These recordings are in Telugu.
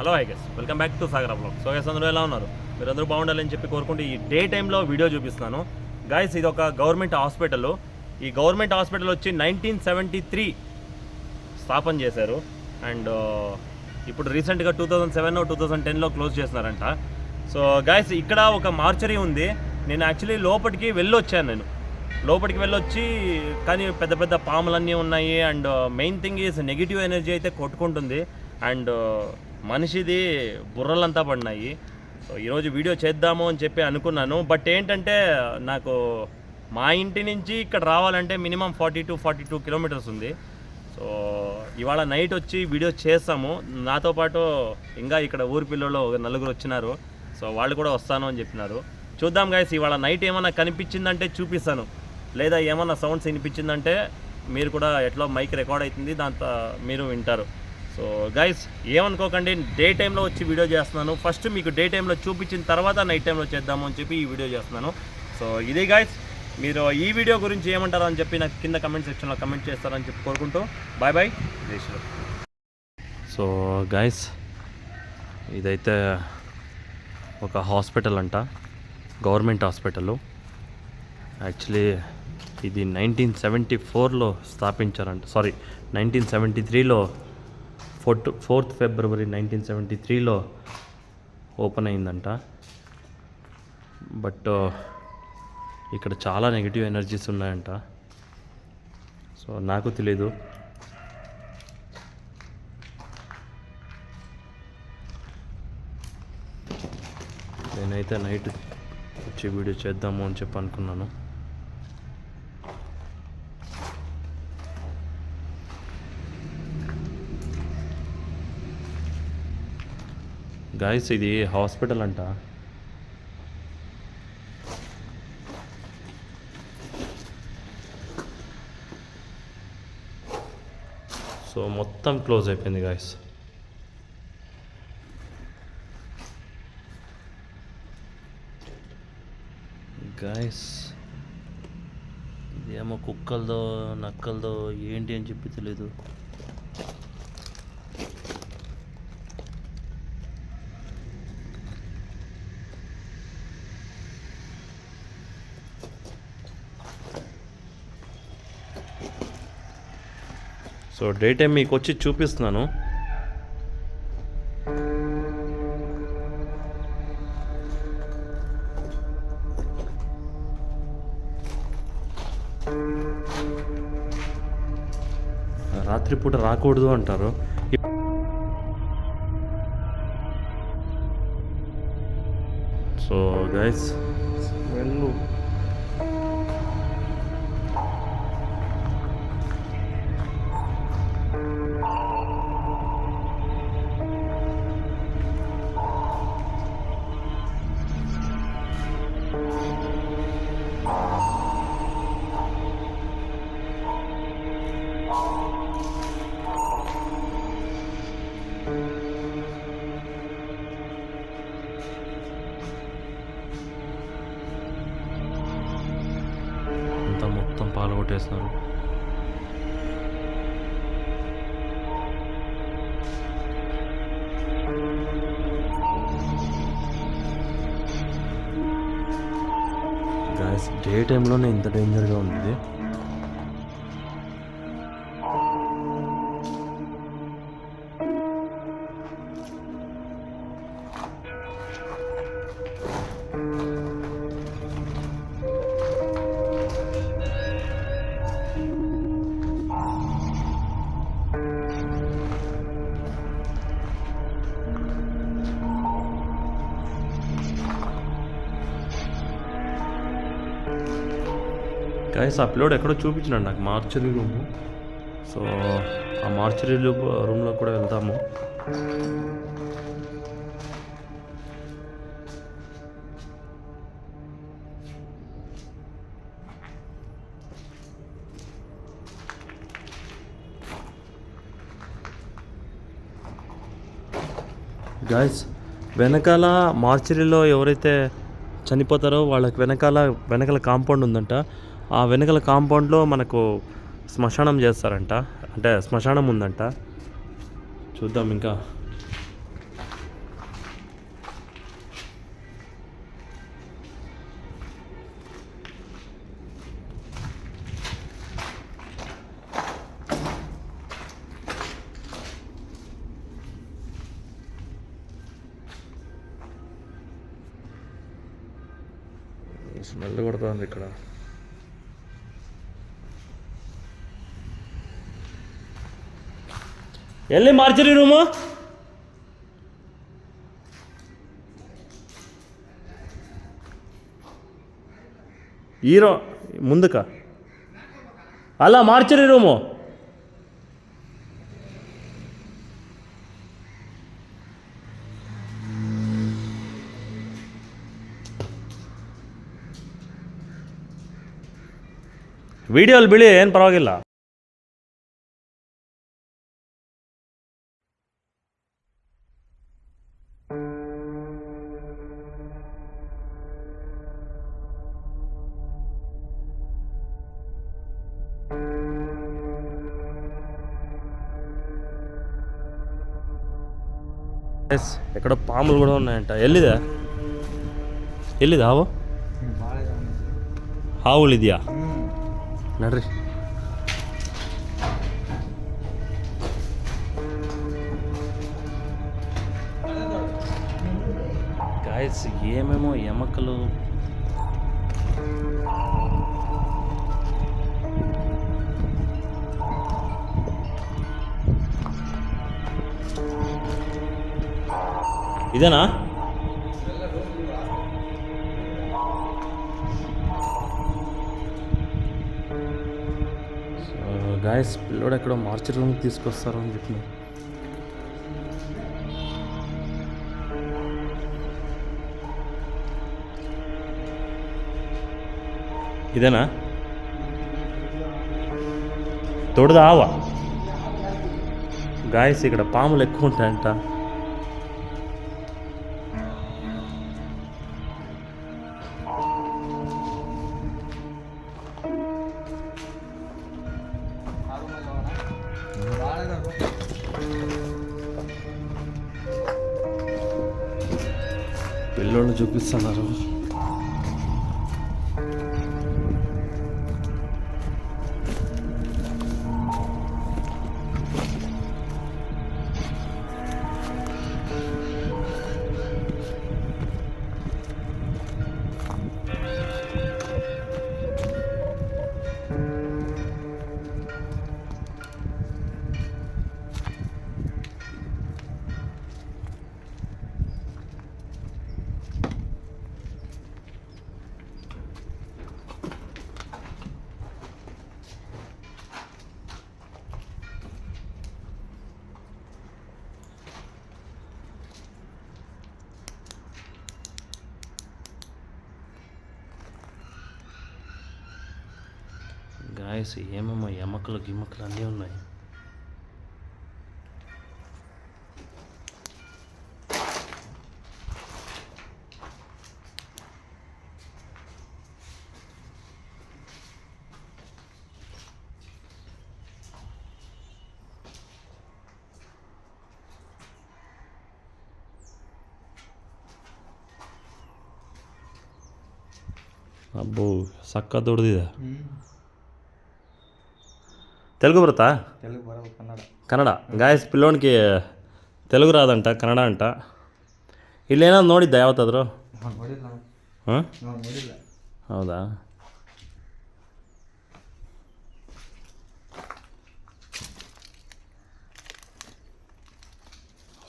Hello I guess welcome back to Sagar blog so guess అందరూ ఎలా ఉన్నారు? మీరు అందరూ బాగుండాలని చెప్పి కోరుకుంటూ ఈ డే టైంలో వీడియో చూపిస్తున్నాను. గైస్ ఇది ఒక గవర్నమెంట్ హాస్పిటల్ ఈ గవర్నమెంట్ హాస్పిటల్ వచ్చి నైన్టీన్ సెవెంటీ త్రీ స్థాపన చేశారు. అండ్ uh, ఇప్పుడు రీసెంట్గా two thousand seven two thousand టెన్లో క్లోజ్ చేస్తున్నారంట. సో గాయస్ ఇక్కడ ఒక మార్చరీ ఉంది. నేను యాక్చువల్లీ లోపలికి వెళ్ళొచ్చాను నేను. లోపలికి వెళ్ళొచ్చి కానీ పెద్ద పెద్ద పాములన్నీ ఉన్నాయి. And main thing is negative energy అయితే కొట్టుకుంటుంది. అండ్ మనిషిది బుర్రలంతా పడినాయి. సో ఈరోజు వీడియో చేద్దాము అని చెప్పి అనుకున్నాను. బట్ ఏంటంటే నాకు మా ఇంటి నుంచి ఇక్కడ రావాలంటే minimum forty to forty two kilometres ఉంది. సో ఇవాళ నైట్ వచ్చి వీడియో చేస్తాము. నాతో పాటు ఇంకా ఇక్కడ ఊరి పిల్లలు ఒక నలుగురు వచ్చినారు. సో వాళ్ళు కూడా వస్తాను అని చెప్పినారు. చూద్దాం గాయస్ ఇవాళ నైట్ ఏమైనా కనిపించిందంటే చూపిస్తాను. లేదా ఏమైనా సౌండ్స్ వినిపించిందంటే మీరు కూడా ఎట్లా మైక్ రికార్డ్ అవుతుంది దాంతో మీరు వింటారు. సో గైస్ ఏమనుకోకండి డే టైంలో వచ్చి వీడియో చేస్తున్నాను. ఫస్ట్ మీకు డే టైంలో చూపించిన తర్వాత నైట్ టైంలో చేద్దాము అని చెప్పి ఈ వీడియో చేస్తున్నాను. సో ఇది గైస్ మీరు ఈ వీడియో గురించి ఏమంటారో అని చెప్పి నాకు కింద కమెంట్ సెక్షన్లో కమెంట్ చేస్తారని చెప్పి కోరుకుంటూ బాయ్ బాయ్ జై సో గైస్ ఇదైతే ఒక హాస్పిటల్ అంట. గవర్నమెంట్ హాస్పిటల్ యాక్చువల్లీ ఇది నైన్టీన్ సెవెంటీ ఫోర్లో స్థాపించారంట. సారీ నైన్టీన్ సెవెంటీ త్రీలో fourth fourth February nineteen seventy త్రీలో ఓపెన్ అయిందంట. బట్ uh, ఇక్కడ చాలా నెగిటివ్ ఎనర్జీస్ ఉన్నాయంట. సో నాకు తెలీదు. నేనైతే నైట్ వచ్చి వీడియో చేద్దాము అని చెప్పి అనుకున్నాను. గాయస్ ఇది హాస్పిటల్ అంట. సో మొత్తం క్లోజ్ అయిపోయింది గాయస్ గాయస్ ఇదేమో కుక్కలదో నక్కలదో ఏంటి అని చెప్పి తెలీదు. సో డే టైం మీకు వచ్చి చూపిస్తున్నాను. రాత్రిపూట రాకూడదు అంటారు. సో గైస్ డే టైంలోనే ఇంత డేంజర్గా ఉంది? గైస్ ఆ పిల్లోడు ఎక్కడో చూపించినాడు నాకు మార్చరీ రూమ్. సో ఆ మార్చరీ రూమ్లో కూడా వెళ్తాము గాయస్ వెనకాల మార్చరీలో ఎవరైతే చనిపోతారో వాళ్ళకి వెనకాల వెనకాల కాంపౌండ్ ఉందంట. ఆ వెనకల కాంపౌండ్లో మనకు శ్మశానం చేస్తారంట. అంటే శ్మశానం ఉందంట. చూద్దాం ఇంకా. స్మెల్ కొడుతుంది ఇక్కడ. ಎಲ್ಲಿ ಮಾರ್ಚರಿ ರೂಮು? ಈರೋ ಮುಂದಕ್ಕ. ಅಲ್ಲ ಮಾರ್ಚರಿ ರೂಮು. ವಿಡಿಯೋಲಿ ಬಿಳಿ ಏನು ಪರವಾಗಿಲ್ಲ. ಎಕಡ ಪಾಮಲ್ ಕೂಡ ಉನ್ನಂಟ ಎಲ್ಲಿದೆ? ಎಲ್ಲಿದೆ ಹಾವು? ಹಾವು ಇದೆಯಾ? ನಡ್ರಿ. ಗಾಯ್ಸ್ ಏಮೇಮೋ ಯಮಕಲು ఇదేనా? గాయస్ పిల్లోడు ఎక్కడో మార్చి రూమ్కి తీసుకొస్తారు అని చెప్పిన. ఇదేనా? తొడదా ఆవా గాయస్ ఇక్కడ పాములు ఎక్కువ ఉంటాయంట. పిల్లోళ్ళు చూపిస్తున్నారు? టాయ్స్ ఏమేమో ఎమకలు గిమ్మకలు అన్నీ ఉన్నాయి అబ్బో సక్క ದೊಡ್ದಿದೆ ತೆಲುಗು ಬರುತ್ತಾ? ಕನ್ನಡ. ಗಾಯಸ್ ಪಿಲೋಣಿಕೆ ತೆಲುಗು ಅದಂಟ ಕನ್ನಡ ಅಂಟ ಇಲ್ಲೇನಾದ್ರು ನೋಡಿದ್ದ ಯಾವತ್ತಾದ್ರು? ಹೌದಾ?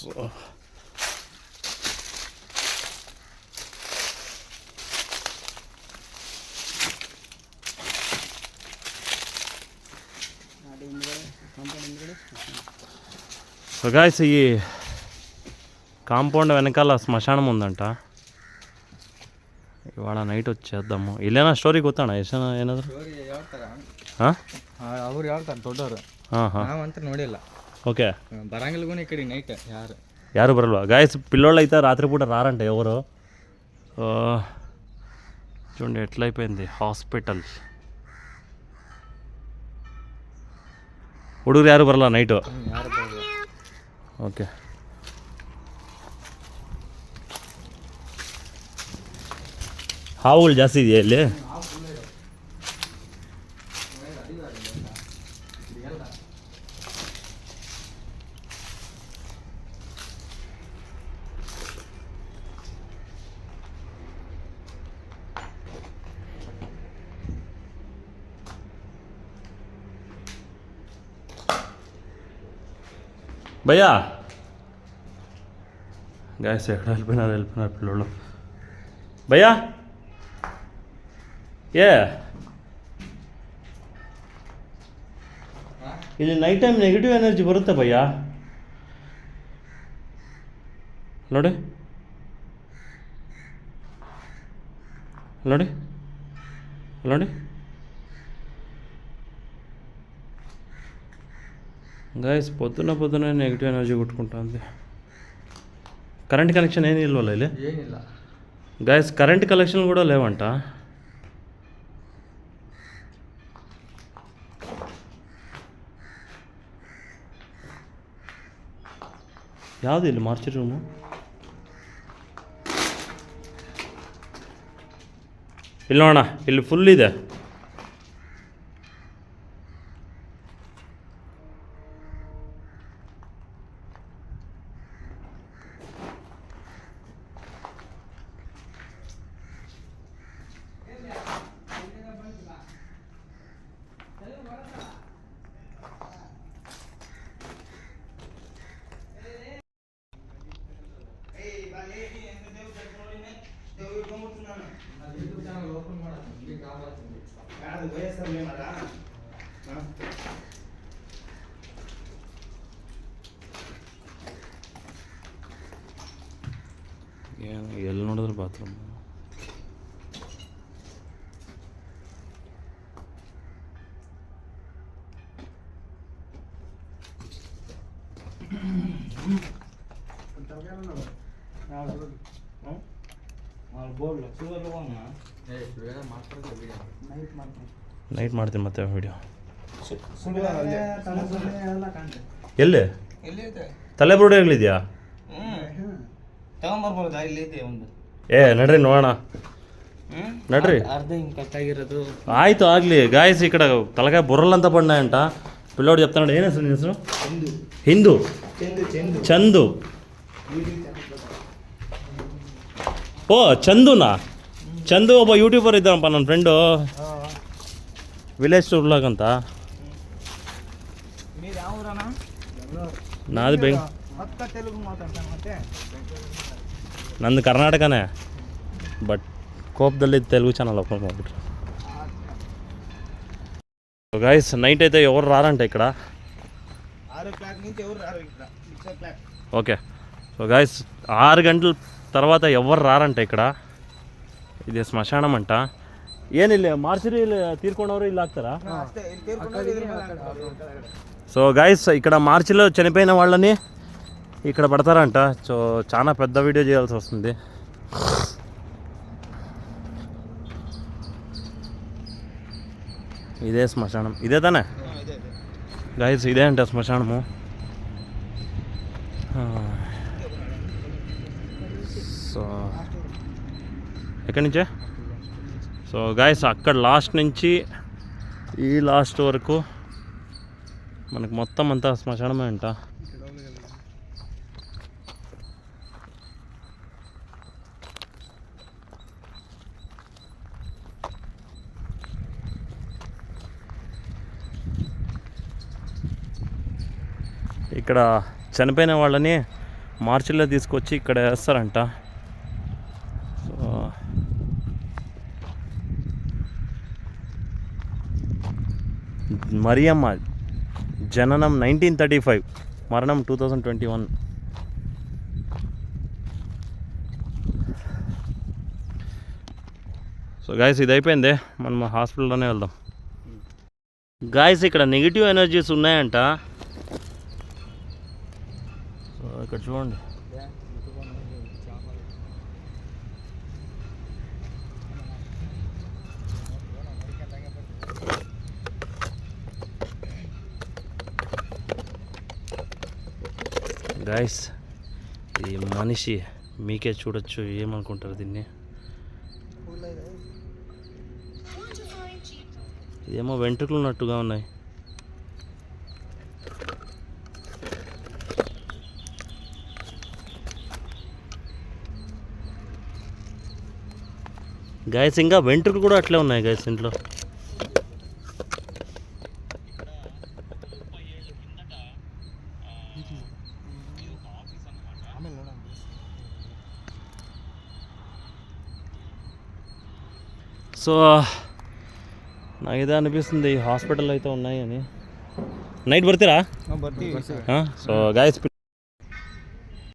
ಸೊ సో గాయస్ ఈ కాంపౌండ్ వెనకాల శ్మశానం ఉందంట ఇవాళ నైట్ వచ్చేద్దాము ಇಲ್ಲೇನ ಸ್ಟೋರಿ ಗೊತ್ತಾಣ ಎಷ್ಟನ ಏನಾದ್ರು ಸ್ಟೋರಿ ಹೇಳ್ತಾರ ಹಾಂ ಅವ್ರು ಹೇಳ್ತಾರೆ ದೊಡ್ಡವರು ಹಾಂ ಹಾಂ ನಾವಂತ ನೋಡಿಲ್ಲ ఓకే ಬರಂಗಿಲ್ಗೂ ಈ ಕಡೆ ನೈಟ್ ಯಾರು ಯಾರು ಬರಲ್ವಾ గాయస్ పిల్లోళ్ళు అయితే రాత్రి పూట రారంట ఎవరు ఆ, చూడండి ఎట్లయిపోయింది హాస్పిటల్ ಹುಡುಗರು ಯಾರು ಬರಲ್ಲ ನೈಟು. ಓಕೆ. ಹಾವುಗಳು ಜಾಸ್ತಿ ಇದೆಯಾ ಇಲ್ಲಿ? భయ్యా గాయస్ ఎక్కడ వెళ్ళిపోయినారు వెళ్ళిపోయినారు పిల్లలు భయ్యా ఏ ಇಲ್ಲಿ ನೈಟ್ ಟೈಮ್ ನೆಗೆಟಿವ್ ಎನರ್ಜಿ ಬರುತ್ತೆ ಭಯ್ಯ ನೋಡಿ ನೋಡಿ ನೋಡಿ గాయస్ పొద్దున పొద్దున నెగిటివ్ ఎనర్జీ కొట్టుకుంటుంది. కరెంట్ కనెక్షన్ ఏం నిల్వలే గాయస్ కరెంట్ కలెక్షన్ కూడా లేవంట. యాదు ఇల్లు మార్చి ರೂಮು ఇల్లు ನೋಡೋಣ ఇల్లు ఫుల్ ఇదే. కాదు వైఎస్ఆర్ మేమరా ಏನು ಎಲ್ಲಿ ನೋಡಿದ್ರೆ ಬಾತ್ರೂಮ್ వాళ్ళ ನೈಟ್ ಮಾಡ್ತೀನಿ ಮತ್ತೆ ವಿಡಿಯೋ ಎಲ್ಲಿ ತಲೆ ಬುರುಡೆ ಏ ನಡ್ರಿ ನೋಡೋಣ. ನಡ್ರಿ. ಆಯ್ತು ಆಗ್ಲಿ. ಗಾಯಸ್ ಈ ಕಡೆ ತಲೆಗೆ ಬುರಲ್ ಅಂತ ಬಣ್ಣ ಅಂಟ ಪಿಲ್ಲೋಡಿ ನೋಡಿ. ಏನು ಹೆಸರು ಹೆಸರು? ಹಿಂದೂ. ಚಂದು. ಓ ಚಂದುನಾ? ಚಂದು ಒಬ್ಬ ಯೂಟ್ಯೂಬರ್ ಇದ್ದಾನಪ್ಪ ನನ್ನ ಫ್ರೆಂಡು ವಿಲೇಜ್ ಟೂರ್ ವ್ಲಾಗ್ ಅಂತ మీరు ಯಾವ ఊరన్నా నాది బెంగ్ పక్క తెలుగు మాట్లాడతాను ಮತ್ತೆ ನಂದು ಕರ್ನಾಟಕನೇ ಬಟ್ ಕೋಪದಲ್ಲಿ ತೆಲುಗು ಚಾನಲ್ ಓಪನ್ ಮಾಡಿಬಿಟ್ರು గాయస్ నైట్ అయితే ఎవరు రారంట ఇక్కడ ఆరు క్లాక్ నుంచి ఎవరు రారు ఇక్కడ six o'clock okay so guys ఆరు గంటల తర్వాత ఎవరు రారంట ఇక్కడ ಇದೆ ಸ್ಮಶಾನ అంట. ಏನಿಲ್ಲ ಮಾರ್ಸಿರಿ ಇಲ್ಲಿ తీర్కొనవరు ఇలా ಆಗ್ತಾರಾ సో గైస్ ఇక్కడ మార్చిలో చనిపోయిన వాళ్ళని ఇక్కడ పడతారంట. సో చాలా పెద్ద వీడియో చేయాల్సి వస్తుంది. ఇదే శ్మశానం. ఇదే తనే? గైస్ ఇదే అంట శ్మశానము. ఎక్కడి నుంచే? సో గాయస్ అక్కడ లాస్ట్ నుంచి ఈ లాస్ట్ వరకు మనకు మొత్తం అంతా శ్మశానమే అంట. ఇక్కడ చనిపోయిన వాళ్ళని మార్చిలో తీసుకొచ్చి ఇక్కడ వేస్తారంట సో మరియమ్మ జననం నైన్టీన్ థర్టీ ఫైవ్ మరణం two thousand twenty one so guys ఇది అయిపోయింది మనం హాస్పిటల్లోనే వెళ్దాం. గాయస్ ఇక్కడ నెగిటివ్ ఎనర్జీస్ ఉన్నాయంట. సో ఇక్కడ చూడండి. గాయస్ ఈ మనిషి మీకే చూడొచ్చు ఏమనుకుంటారు దీన్ని? ఇదేమో వెంట్రుకలు ఉన్నట్టుగా ఉన్నాయి. గాయస్ ఇంకా వెంట్రుకలు కూడా అట్లే ఉన్నాయి గాయస్ ఇంట్లో. సో నాకైతే అనిపిస్తుంది హాస్పిటల్ అయితే ఉన్నాయని. నైట్ పడతారా సో గాయస్